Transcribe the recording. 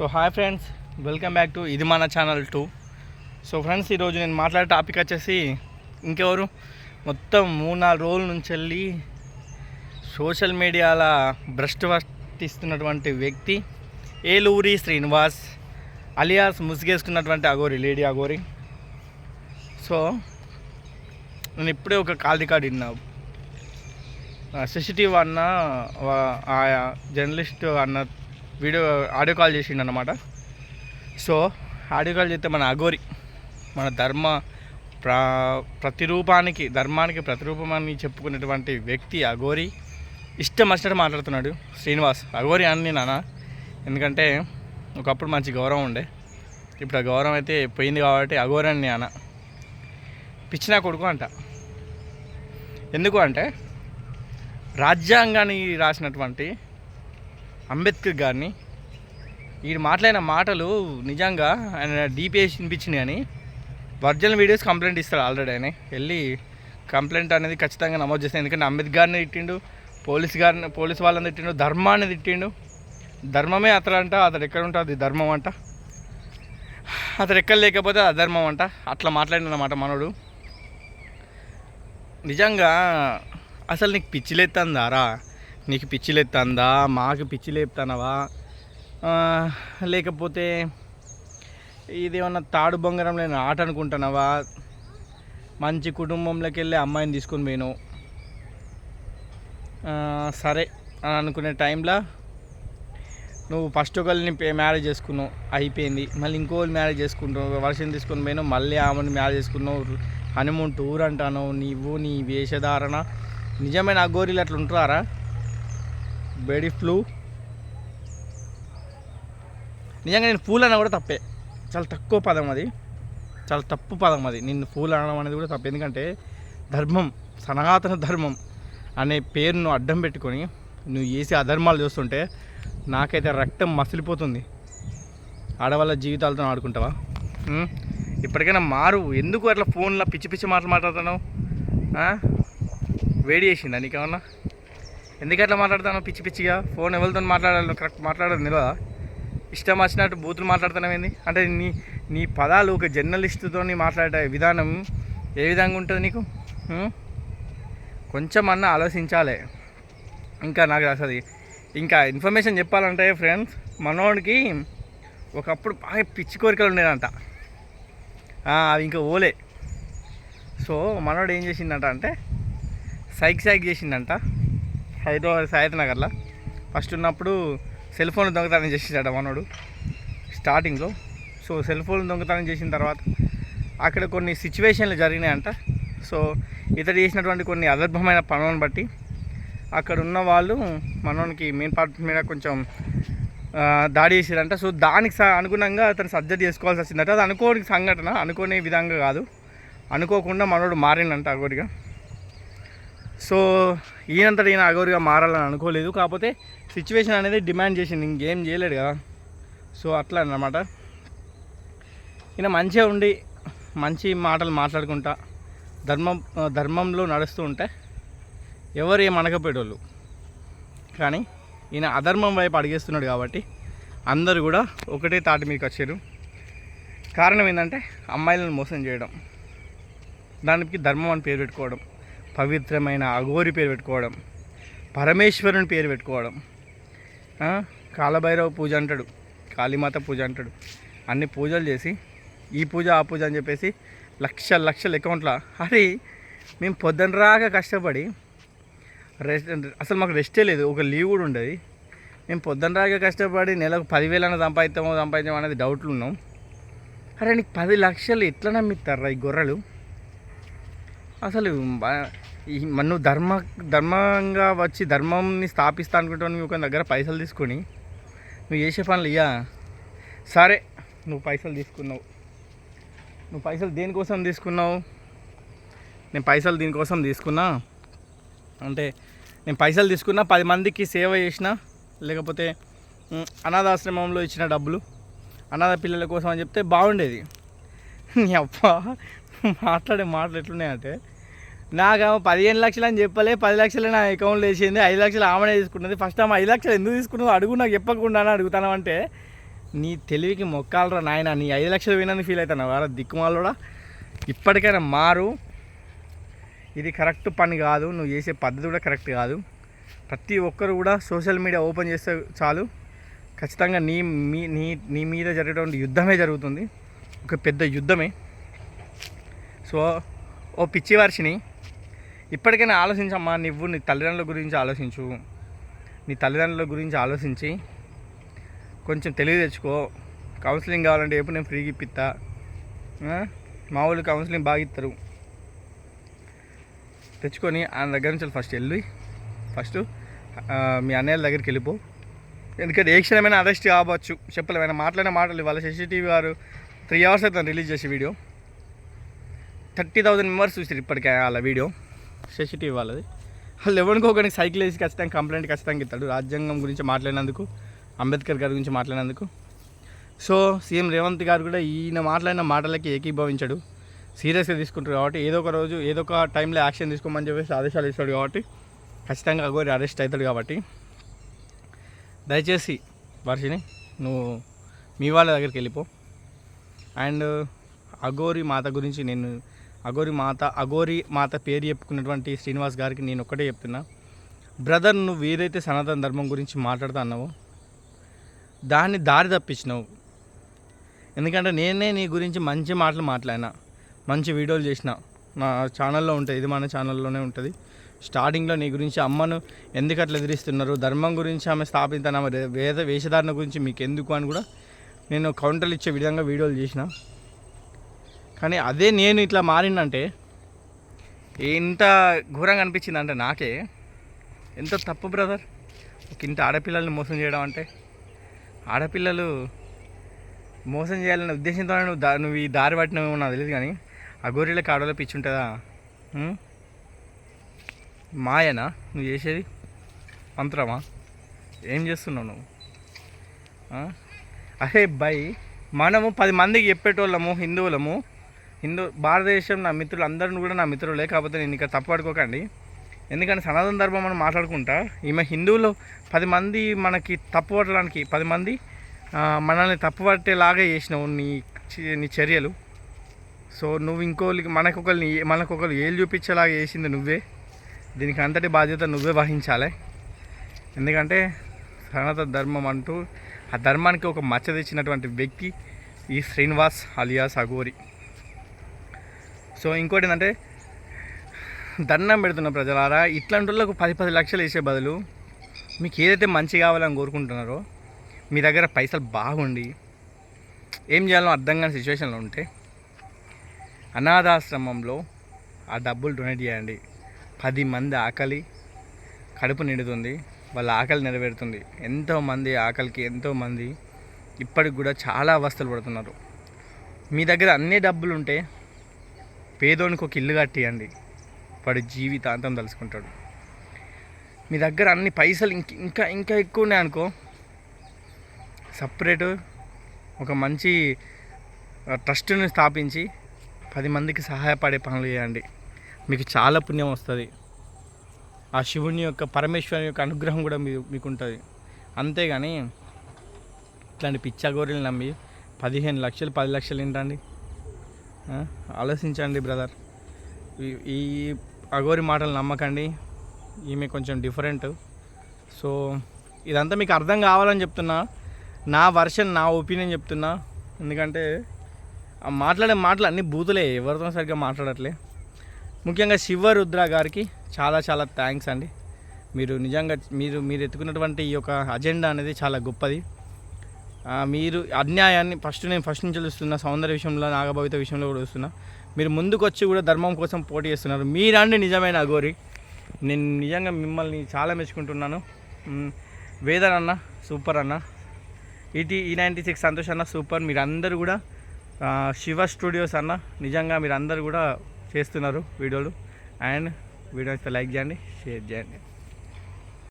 So hi friends welcome back to ఇది మన channel two so friends ఈరోజు నేను మాట్లాడే టాపిక్ వచ్చేసి ఇంకెవరు? మొత్తం మూడు నాలుగు రోజుల నుంచి వెళ్ళి సోషల్ మీడియాల భ్రష్టు పట్టిస్తున్నటువంటి వ్యక్తి ఏలూరి శ్రీనివాస్ అలియాస్ ముసుగేసుకున్నటువంటి అగోరి లేడీ అగోరి సో నేను ఇప్పుడే ఒక కాల్ రికార్డ్ విన్నా. సిసిటీవీ అన్న ఆ జర్నలిస్ట్ అన్న వీడియో ఆడియో కాల్ చేసిండు అనమాట సో ఆడియో కాల్ చేస్తే మన అఘోరి మన ధర్మ ప్ర ప్రతిరూపానికి ధర్మానికి ప్రతిరూపమని చెప్పుకునేటువంటి వ్యక్తి అఘోరి. ఇష్టం వచ్చినట్టు మాట్లాడుతున్నాడు శ్రీనివాస్. అఘోరి అని నాన్న. ఎందుకంటే ఒకప్పుడు మంచి గౌరవం ఉండే. ఇప్పుడు ఆ గౌరవం అయితే పోయింది కాబట్టి అఘోరి అని అన్న పిచ్చిన కొడుకు అంట. ఎందుకు అంటే రాజ్యాంగాన్ని రాసినటువంటి అంబేద్కర్ గారిని. వీడు మాట్లాడిన మాటలు నిజంగా ఆయన డీపీఎస్ వినిపించినాయి అని వర్జన్ వీడియోస్ కంప్లైంట్ ఇస్తాడు ఆల్రెడీ ఆయన. వెళ్ళి కంప్లైంట్ అనేది ఖచ్చితంగా నమోదు చేస్తాను ఎందుకంటే అంబేద్కర్ని తిట్టిండు పోలీస్ గారిని పోలీస్ వాళ్ళని తిట్టిండు ధర్మాన్ని తిట్టిండు. ధర్మమే అతడంట అతడు ఎక్కడ ఉంటే అది ధర్మం అంట. అతడు ఎక్కడ లేకపోతే అధర్మం అంట. అట్లా మాట్లాడినమాట మనోడు. నిజంగా అసలు నీకు పిచ్చిలేత్తందారా? నీకు పిచ్చి లేస్తుందా మాకు పిచ్చి లేపుతానవా? లేకపోతే ఇదేమన్నా తాడు బొంగరం లేని ఆట అనుకుంటున్నావా? మంచి కుటుంబంలోకి వెళ్ళి అమ్మాయిని తీసుకొని పోయినావు సరే అని అనుకునే టైంలో నువ్వు ఫస్ట్ ఒకరిని మ్యారేజ్ చేసుకున్నావు. అయిపోయింది. మళ్ళీ ఇంకోళ్ళు మ్యారేజ్ చేసుకుంటావు వర్షం తీసుకొని పోయినావు మళ్ళీ ఆమెను మ్యారేజ్ చేసుకున్నావు. హనుమూన్ టూర్ అంటాను నీవు నీ వేషధారణ. నిజమైన అగోరీలు అట్లా ఉంటారా? బెడీ ఫ్లూ. నిజంగా నేను ఫూల్ అన్న కూడా తప్పే. చాలా తక్కువ పదం అది. చాలా తప్పు పదం అది. నిన్ను ఫూల్ అనడం అనేది కూడా తప్పు. ఎందుకంటే ధర్మం సనాతన ధర్మం అనే పేరును అడ్డం పెట్టుకొని నువ్వు చేసే అధర్మాలు చూస్తుంటే నాకైతే రక్తం మసిలిపోతుంది. ఆడవాళ్ళ జీవితాలతో ఆడుకుంటావా? ఇప్పటికైనా మారు. ఎందుకు అట్లా ఫోన్లో పిచ్చి పిచ్చి మాటలు మాట్లాడుతున్నావు? వేడి చేసిందా నీకేమన్నా? ఎందుకు మాట్లాడతాను పిచ్చి పిచ్చిగా? ఫోన్ ఎవరితో మాట్లాడాలి కరెక్ట్ మాట్లాడదు నిల్వ ఇష్టం వచ్చినట్టు బూతులు మాట్లాడుతున్నావు ఏంది? అంటే నీ నీ పదాలు ఒక జర్నలిస్టుతో మాట్లాడే విధానం ఏ విధంగా ఉంటుంది నీకు? కొంచెం అన్న ఆలోచించాలి. ఇంకా నాకు అసలు ఇంకా ఇన్ఫర్మేషన్ చెప్పాలంటే ఫ్రెండ్స్ మనోడికి ఒకప్పుడు బాగా పిచ్చి కోరికలు ఉండేదంట. అవి ఇంకా ఓలే. సో మనోడు ఏం చేసిందంట అంటే సైక్ సైక్ చేసిందంట. హైదరాబాద్ సాయత్ నగర్లో ఫస్ట్ ఉన్నప్పుడు సెల్ ఫోన్ దొంగతనం చేసేసాడు మనోడు స్టార్టింగ్లో. సో సెల్ ఫోన్ దొంగతనం చేసిన తర్వాత అక్కడ కొన్ని సిచ్యువేషన్లు జరిగినాయంట. సో ఇతడు చేసినటువంటి కొన్ని అదర్భమైన పనులను బట్టి అక్కడ ఉన్న వాళ్ళు మనోనికి మెయిన్ పార్ట్ మీద కొంచెం దాడి చేసారంట. సో దానికి స- అనుగుణంగా అతను సర్జరీ చేసుకోవాల్సి వచ్చిందంట. అది అనుకోని సంఘటన అనుకునే విధంగా కాదు. అనుకోకుండా మనోడు మారిండంట అగోరిగా సో ఈయనంతట ఈయన అగౌరిగా మారాలని అనుకోలేదు. కాకపోతే సిచ్యువేషన్ అనేది డిమాండ్ చేసింది. ఇంకేం చేయలేడు కదా. సో అట్లా అన్నమాట. ఈయన మంచిగా ఉండి మంచి మాటలు మాట్లాడుకుంటా ధర్మం ధర్మంలో నడుస్తూ ఉంటే ఎవరు ఏం అనకపోయేటోళ్ళు. కానీ ఈయన అధర్మం వైపు అడిగేస్తున్నాడు కాబట్టి అందరూ కూడా ఒకటే తాటి మీదకి వచ్చారు. కారణం ఏంటంటే అమ్మాయిలను మోసం చేయడం. దానికి ధర్మం అని పేరు పెట్టుకోవడం. పవిత్రమైన అఘోరి పేరు పెట్టుకోవడం పరమేశ్వరుని పేరు పెట్టుకోవడం. కాలభైరవ పూజ అంటాడు కాళీమాత పూజ అంటాడు. అన్ని పూజలు చేసి ఈ పూజ ఆ పూజ అని చెప్పేసి లక్ష లక్షల అకౌంట్ల. అరే మేము పొద్దున రాగా కష్టపడి రెస్ట్ అసలు మాకు రెస్టే లేదు ఒక లీవ్ కూడా ఉండేది. మేము పొద్దున రాగా కష్టపడి నెలకు పదివేలైనా సంపాదిస్తామో సంపాదించామో అనేది డౌట్లు ఉన్నాం. అరే నీకు పది లక్షలు ఎట్లా నమ్మిస్తారా ఈ గొర్రెలు? అసలు బా- నువ్వు ధర్మ ధర్మంగా వచ్చి ధర్మంని స్థాపిస్తా అనుకుంటావు నువ్వు ఒక దగ్గర పైసలు తీసుకొని నువ్వు చేసే పనులు ఇయ్యా. సరే నువ్వు పైసలు తీసుకున్నావు. నువ్వు పైసలు దేనికోసం తీసుకున్నావు? నేను పైసలు దీనికోసం తీసుకున్నా? అంటే నేను పైసలు తీసుకున్నా పది మందికి సేవ చేసిన లేకపోతే అనాథాశ్రమంలో ఇచ్చిన డబ్బులు అనాథ పిల్లల కోసం అని చెప్తే బాగుండేది. నీ అప్ప మాట్లాడే మాటలు ఎట్లున్నాయంటే నాకు పదిహేను లక్షలు అని చెప్పలే పది లక్షలు నా అకౌంట్లో వేసింది ఐదు లక్షలు ఆమెనే తీసుకున్నది ఫస్ట్ ఆమె ఐదు లక్షలు ఎందుకు తీసుకున్నావు అడుగు నాకు చెప్పకుండా అడుగుతాను అంటే నీ తెలివికి మొక్కాలరా నాయన నీ ఐదు లక్షలు వినని ఫీల్ అవుతాను? వారా దిక్కుమాలోడా? ఇప్పటికైనా మారు. ఇది కరెక్ట్ పని కాదు నువ్వు చేసే పద్ధతి కూడా కరెక్ట్ కాదు. ప్రతి ఒక్కరు కూడా సోషల్ మీడియా ఓపెన్ చేస్తే చాలు. ఖచ్చితంగా నీ మీ నీ నీ మీద జరిగేటువంటి యుద్ధమే జరుగుతుంది. ఒక పెద్ద యుద్ధమే. సో ఓ పిచ్చి వర్షిని ఇప్పటికైనా ఆలోచించమ్మా నువ్వు నీ తల్లిదండ్రుల గురించి ఆలోచించు. నీ తల్లిదండ్రుల గురించి ఆలోచించి కొంచెం తెలివి తెచ్చుకో. కౌన్సిలింగ్ కావాలంటే ఎప్పుడు నేను ఫ్రీగా ఇప్పిస్తా ఆ? మా వాళ్ళు కౌన్సిలింగ్ బాగా ఇస్తారు తెచ్చుకొని ఆయన దగ్గర నుంచి ఫస్ట్ వెళ్ళి. ఫస్ట్ మీ అన్నయ్యల దగ్గరికి వెళ్ళిపో. ఎందుకంటే ఏ క్షణమైనా అరెస్ట్ కావచ్చు. చెప్పలేమైనా మాట్లాడిన మాటలు వాళ్ళ సిసిటీవీ వారు త్రీ అవర్స్ అయితే రిలీజ్ చేసే వీడియో. థర్టీ థౌసండ్ మెంబర్స్ చూసారు ఇప్పటికే వాళ్ళ వీడియో. సెసిటివ్ వాళ్ళది. వాళ్ళు ఎవరికోకడానికి సైకిల్ వేసి ఖచ్చితంగా కంప్లైంట్ ఖచ్చితంగా ఇస్తాడు. రాజ్యాంగం గురించి మాట్లాడినందుకు అంబేద్కర్ గారి గురించి మాట్లాడినందుకు. సో సీఎం రేవంత్ గారు కూడా ఈయన మాట్లాడిన మాటలకి ఏకీభవించాడు. సీరియస్గా తీసుకుంటారు కాబట్టి ఏదో ఒక రోజు ఏదో ఒక టైంలో యాక్షన్ తీసుకోమని చెప్పేసి ఆదేశాలు ఇస్తాడు కాబట్టి ఖచ్చితంగా అగోరి అరెస్ట్ అవుతాడు కాబట్టి. దయచేసి వర్షిని నువ్వు మీ వాళ్ళ దగ్గరికి వెళ్ళిపో. అండ్ అఘోరి మాత గురించి నేను అఘోరి మాత అఘోరి మాత పేరు చెప్పుకున్నటువంటి శ్రీనివాస్ గారికి నేను ఒక్కటే చెప్తున్నా. బ్రదర్ నువ్వు ఏదైతే సనాతన ధర్మం గురించి మాట్లాడుతా అన్నావో దాన్ని దారి తప్పించినావు. ఎందుకంటే నేనే నీ గురించి మంచి మాటలు మాట్లాడినా మంచి వీడియోలు చేసిన. నా ఛానల్లో ఉంటుంది ఇది మన ఛానల్లోనే ఉంటుంది. స్టార్టింగ్లో నీ గురించి అమ్మను ఎందుకు అట్లా ఎదిరిస్తున్నారు? ధర్మం గురించి ఆమె స్థాపిత వేద వేషధారణ గురించి మీకు ఎందుకు అని కూడా నేను కౌంటర్లు ఇచ్చే విధంగా వీడియోలు చేసిన. కానీ అదే నేను ఇట్లా మారిందంటే ఎంత ఘోరంగా అనిపించింది అంటే నాకే. ఎంత తప్పు బ్రదర్? ఒక ఇంత ఆడపిల్లల్ని మోసం చేయడం అంటే ఆడపిల్లలు మోసం చేయాలనే ఉద్దేశంతో నువ్వు దా నువ్వు ఈ దారి పట్టినవేమో నాకు తెలియదు కానీ ఆ గొర్రెలకు ఆడలో పిచ్చి ఉంటుందా? మాయనా నువ్వు చేసేది? మంత్రమా? ఏం చేస్తున్నావు నువ్వు? అహే బై మనము పది మందికి చెప్పేటోళ్ళము హిందువులము హిందూ భారతదేశం నా మిత్రులు అందరిని కూడా నా మిత్రులే కాకపోతే నేను ఇక్కడ తప్పడుకోకండి ఎందుకంటే సనాతన ధర్మం మనం మాట్లాడుకుంటా ఈమె హిందువులు పది మంది మనకి తప్పు పట్టడానికి పది మంది మనల్ని తప్పు పట్టేలాగా చేసినావు నీ నీ చర్యలు. సో నువ్వు ఇంకోళ్ళకి మనకొకరిని మనకొకరు ఏళ్ళు చూపించేలాగా చేసింది నువ్వే. దీనికి అంతటి బాధ్యత నువ్వే వహించాలి. ఎందుకంటే సనాతన ధర్మం అంటూ ఆ ధర్మానికి ఒక మచ్చ తెచ్చినటువంటి వ్యక్తి ఈ శ్రీనివాస్ అలియాస్ అగోరి సో ఇంకోటి ఏంటంటే దండం పెడుతున్న ప్రజలారా. ఇట్లాంటి వాళ్ళకు పది పది లక్షలు వేసే బదులు మీకు ఏదైతే మంచి కావాలని కోరుకుంటున్నారో మీ దగ్గర పైసలు బాగుండి ఏం చేయాలో అర్థం కాని సిచ్యువేషన్లో ఉంటే అనాథాశ్రమంలో ఆ డబ్బులు డొనేట్ చేయండి. పది మంది ఆకలి కడుపు నిండుతుంది వాళ్ళ ఆకలి నెరవేరుతుంది. ఎంతోమంది ఆకలికి ఎంతోమంది ఇప్పటికి కూడా చాలా అవస్థలు పడుతున్నారు. మీ దగ్గర అన్ని డబ్బులు ఉంటే పేదోనికి ఒక ఇల్లు కట్టియండి. వాడు జీవితాంతం తలుసుకుంటాడు. మీ దగ్గర అన్ని పైసలు ఇంక ఇంకా ఇంకా ఎక్కువ ఉన్నాయి అనుకో. సపరేట్ ఒక మంచి ట్రస్ట్ని స్థాపించి పది మందికి సహాయపడే పనులు చేయండి. మీకు చాలా పుణ్యం వస్తుంది. ఆ శివుని యొక్క పరమేశ్వరుని యొక్క అనుగ్రహం కూడా మీ మీకు ఉంటుంది అంతేగాని ఇట్లాంటి పిచ్చగోరీలు నమ్మి పదిహేను లక్షలు పది లక్షలు ఏంటండి ఆలోచించండి బ్రదర్. ఈ- ఈ మాటలు నమ్మకండి. ఈమె కొంచెం డిఫరెంట్. సో ఇదంతా మీకు అర్థం కావాలని చెప్తున్నా. నా వర్షన్ నా ఒపీనియన్ చెప్తున్నా. ఎందుకంటే ఆ మాట్లాడే మాటలు అన్ని బూతులే. ఎవరితో సరిగ్గా మాట్లాడట్లే. ముఖ్యంగా శివ రుద్ర గారికి చాలా చాలా థ్యాంక్స్ అండి. మీరు నిజంగా మీరు మీరు ఎత్తుకున్నటువంటి ఈ యొక్క అజెండా అనేది చాలా గొప్పది. మీరు అన్యాయాన్ని ఫస్ట్ నేను ఫస్ట్ నుంచి చూస్తున్నా సౌందర్య విషయంలో నాగభవిత విషయంలో కూడా చూస్తున్నా. మీరు ముందుకు వచ్చి కూడా ధర్మం కోసం పోటీ చేస్తున్నారు. మీరండి నిజమైన అఘోరి. నేను నిజంగా మిమ్మల్ని చాలా మెచ్చుకుంటున్నాను. వేదన్ అన్న సూపర్ అన్న. ఈటీ ఈ నైంటీ సిక్స్ సంతోష్ అన్న సూపర్. మీరందరూ కూడా శివ స్టూడియోస్ అన్న నిజంగా మీరందరూ కూడా చేస్తున్నారు వీడియోలు. అండ్ వీడియో లైక్ చేయండి షేర్ చేయండి.